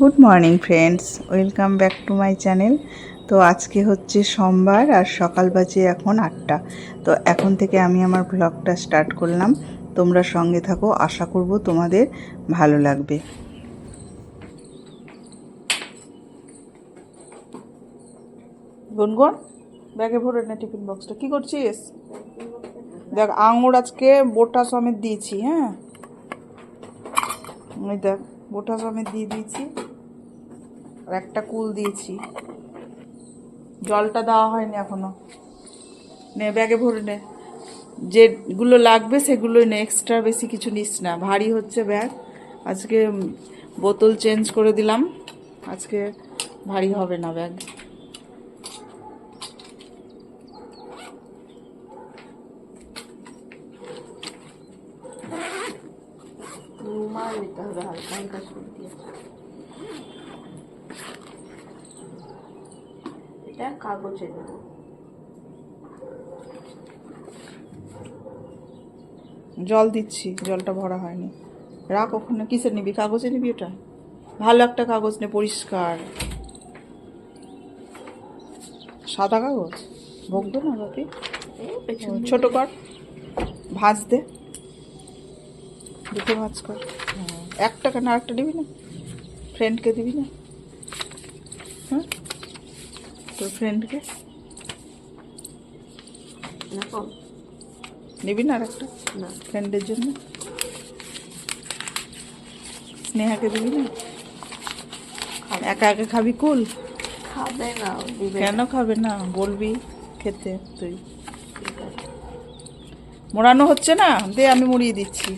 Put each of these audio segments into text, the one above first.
Good morning friends welcome back to my channel তো আজকে হচ্ছে সোমবার আর সকাল বাজে এখন আটটা। তো এখন থেকে আমি আমার ব্লগটা স্টার্ট করলাম। তোমরা সঙ্গে থাকো, আশা করব তোমাদের ভালো লাগবে। গুনগুন, ব্যাগে ভরে না টিফিন বক্সটা। কি করছিস? দেখ, আঙুর আজকে বোটা সমেত দিয়েছি হ্যাঁ? দেখ, বোটা সমেত দিয়ে দিয়েছি। আর একটা কুল দিয়েছি। জলটা দেওয়া হয়নি এখনও। নে, ব্যাগে ভরে নে। যেগুলো লাগবে সেগুলোই নে এক্সট্রা বেশি কিছু নিস না। ভারী হচ্ছে ব্যাগ। আজকে বোতল চেঞ্জ করে দিলাম। আজকে ভারী হবে না ব্যাগ। রুমাল নিতে হবে হালকা হালকা এটা কাগজে দেবো জল দিচ্ছি জলটা ভরা হয়নি। রাখ ওখানে কিসের নিবি? কাগজে নিবি ওটা? ভালো একটা কাগজ নে পরিষ্কার। সাদা কাগজ? ভোগবে না বাপি ছোট কর। ভাজ দে। দুটো ভাজ কর। হ্যাঁ, একটা কেন আরেকটা দিবি না? ফ্রেন্ডকে দিবি না? হ্যাঁ তোর ফ্রেন্ডকে নিবি না আরেকটা? না। ফ্রেন্ডের জন্য? স্নেহাকে দিবি না? একা একা খাবি কুল? খাবে না কেন খাবে না? বলবি খেতে তুই। মোড়ানো হচ্ছে না? দে আমি মুড়িয়ে দিচ্ছি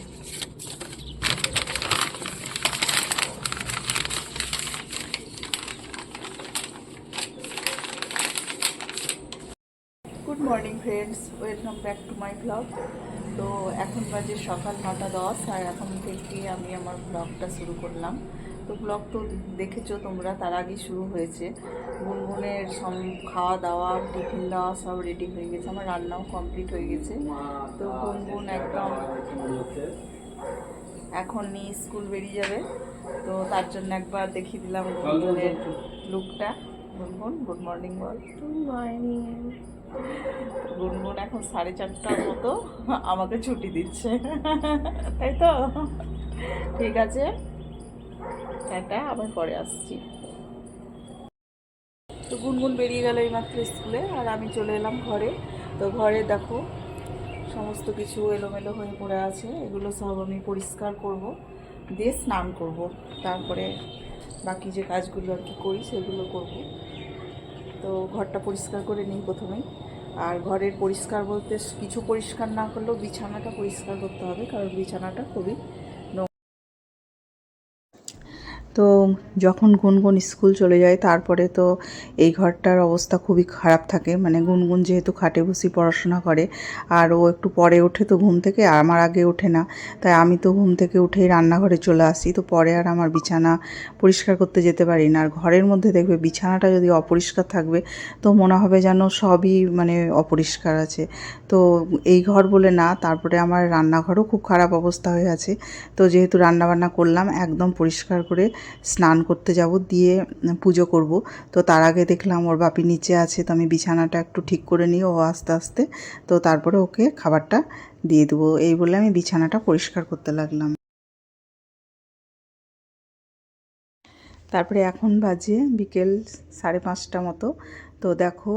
good morning friends welcome back to my blog তো এখন বাজে সকাল নটা দশ আর এখন থেকে আমি আমার ব্লগটা শুরু করলাম। তো ব্লগ তো দেখেছ তোমরা তার আগেই শুরু হয়েছে। গুনগুনের সব খাওয়া দাওয়া টিফিন দেওয়া সব রেডি হয়ে গেছে আমার রান্নাও কমপ্লিট হয়ে গেছে। তো গুনগুন একদম এখন নিয়ে স্কুল বেরিয়ে যাবে। তো তার জন্য একবার দেখিয়ে দিলাম গুনগুনের লুকটা গুনগুন গুড মর্নিং বল। মর্নিং গুনগুন এখন সাড়ে চারটার মতো আমাকে ছুটি দিচ্ছে। তাই তো? ঠিক আছে। টাটা, আবার পরে আসছি। তো গুনগুন বেরিয়ে গেল এইমাত্র স্কুলে, আর আমি চলে এলাম ঘরে। তো ঘরে দেখো, সমস্ত কিছু এলোমেলো হয়ে পড়ে আছে। এগুলো সব আমি পরিষ্কার করব, দিয়ে স্নান করব। তারপরে বাকি যে কাজগুলো আর কি করি, সেগুলো করব। তো ঘরটা পরিষ্কার করে নিই প্রথমেই। আর ঘরের পরিষ্কার বলতে কিছু পরিষ্কার না করলেও বিছানাটা পরিষ্কার করতে হবে, কারণ বিছানাটা খুবই তো যখন গুনগুন স্কুল চলে যায়, তারপরে তো এই ঘরটার অবস্থা খুবই খারাপ থাকে। মানে গুনগুন যেহেতু খাটে বসি পড়াশোনা করে, আর ও একটু পরে ওঠে তো ঘুম থেকে আমার আগে ওঠে না। তাই আমি তো ঘুম থেকে উঠেই রান্নাঘরে চলে আসি, তো পরে আর আমার বিছানা পরিষ্কার করতে যেতে পারি না। আর ঘরের মধ্যে দেখবে বিছানাটা যদি অপরিষ্কার থাকবে, তো মনে হবে যেন সবই মানে অপরিষ্কার আছে। তো এই ঘর বলে না, তারপরে আমার রান্নাঘরও খুব খারাপ অবস্থা হয়ে আছে। তো যেহেতু রান্নাবান্না করলাম, একদম পরিষ্কার করে স্নান করতে যাব, দিয়ে পুজো করব। তো তার আগে দেখলাম ওর বাপি নিচে আছে, তো আমি বিছানাটা একটু ঠিক করে নিই, ও আস্তে আস্তে। তো তারপরে ওকে খাবারটা দিয়ে দেবো। এই বলে আমি বিছানাটা পরিষ্কার করতে লাগলাম। তারপরে এখন বাজে বিকেল সাড়ে পাঁচটা মতো। তো দেখো,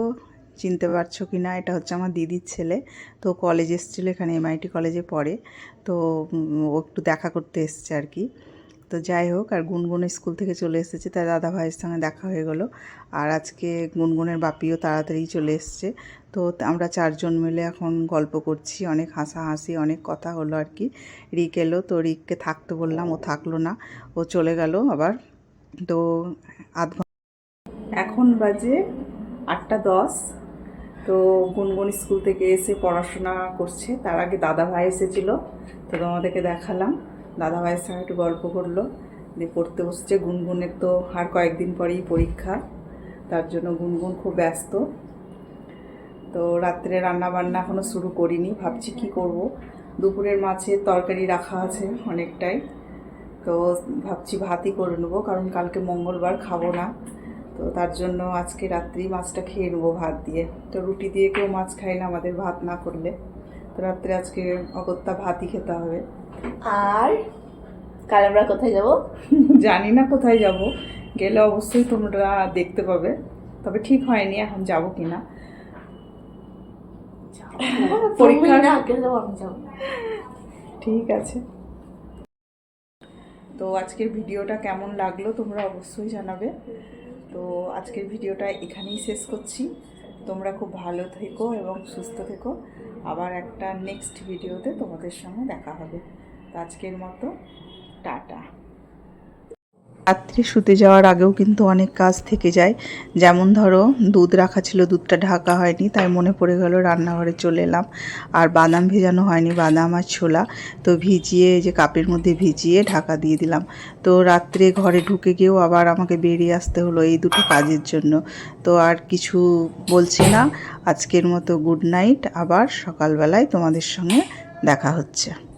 চিনতে পারছ কি না এটা হচ্ছে আমার দিদির ছেলে। তো কলেজ এসেছিল এখানে এমআইটি কলেজে পড়ে। তো ও একটু দেখা করতে এসছে আর কি। তো যাই হোক, আর গুনগুন স্কুল থেকে চলে এসেছে, তার দাদা ভাইয়ের সঙ্গে দেখা হয়ে গেলো। আর আজকে গুনগুনের বাপিও তাড়াতাড়ি চলে এসছে। তো আমরা চারজন মিলে এখন গল্প করছি, অনেক হাসাহাসি, অনেক কথা হলো আর কি। রিক এলো, তো রিককে থাকতে বললাম, ও থাকল না, ও চলে গেল আবার। তো আধ এখন বাজে আটটা দশ। তো গুনগুন স্কুল থেকে এসে পড়াশোনা করছে, তার আগে দাদা ভাই এসেছিল, তো তোমাদেরকে দেখালাম। দাদা ভাইয়ের সঙ্গে একটু গল্প করল। দিয়ে পড়তে বসছে। গুনগুনের তো আর কয়েকদিন পরেই পরীক্ষা। তার জন্য গুনগুন খুব ব্যস্ত। তো রাত্রে রান্না বান্না এখনও শুরু করিনি। ভাবছি কি করব। দুপুরের মাছের তরকারি রাখা আছে অনেকটাই। তো ভাবছি ভাতই করে নেব, কারণ কালকে মঙ্গলবার খাব না। তো তার জন্য আজকে রাত্রি মাছটা খেয়ে নেব ভাত দিয়ে। তো রুটি দিয়ে কেউ মাছ খায় না আমাদের ভাত না করলে। তো রাত্রে আজকে অগত্যা ভাতই খেতে হবে। আর কাল আমরা কোথায় যাব? জানি না কোথায় যাব। গেলে অবশ্যই তোমরা দেখতে পাবে। তবে ঠিক হয়নি এখন যাব কি না পরীক্ষা ঠিক আছে। তো আজকের ভিডিওটা কেমন লাগল তোমরা অবশ্যই জানাবে। তো আজকের ভিডিওটা এখানেই শেষ করছি। তোমরা খুব ভালো থেকো এবং সুস্থ থেকো। আবার একটা নেক্সট ভিডিওতে তোমাদের সঙ্গে দেখা হবে। আজকের মতো, টাটা। রাত্রে শুতে যাওয়ার আগেও কিন্তু অনেক কাজ থেকে যায়। যেমন ধরো, দুধ রাখা ছিল, দুধটা ঢাকা হয়নি, তাই মনে পড়ে গেল রান্নাঘরে চলে এলাম। আর বাদাম ভেজানো হয়নি, বাদাম আর ছোলা। তো ভিজিয়ে যে কাপের মধ্যে ভিজিয়ে ঢাকা দিয়ে দিলাম। তো রাত্রে ঘরে ঢুকে গিয়েও আবার আমাকে বেরিয়ে আসতে হলো এই দুটো কাজের জন্য। তো আর কিছু বলছি না, আজকের মতো গুড নাইট। আবার সকালবেলায় তোমাদের সঙ্গে দেখা হচ্ছে।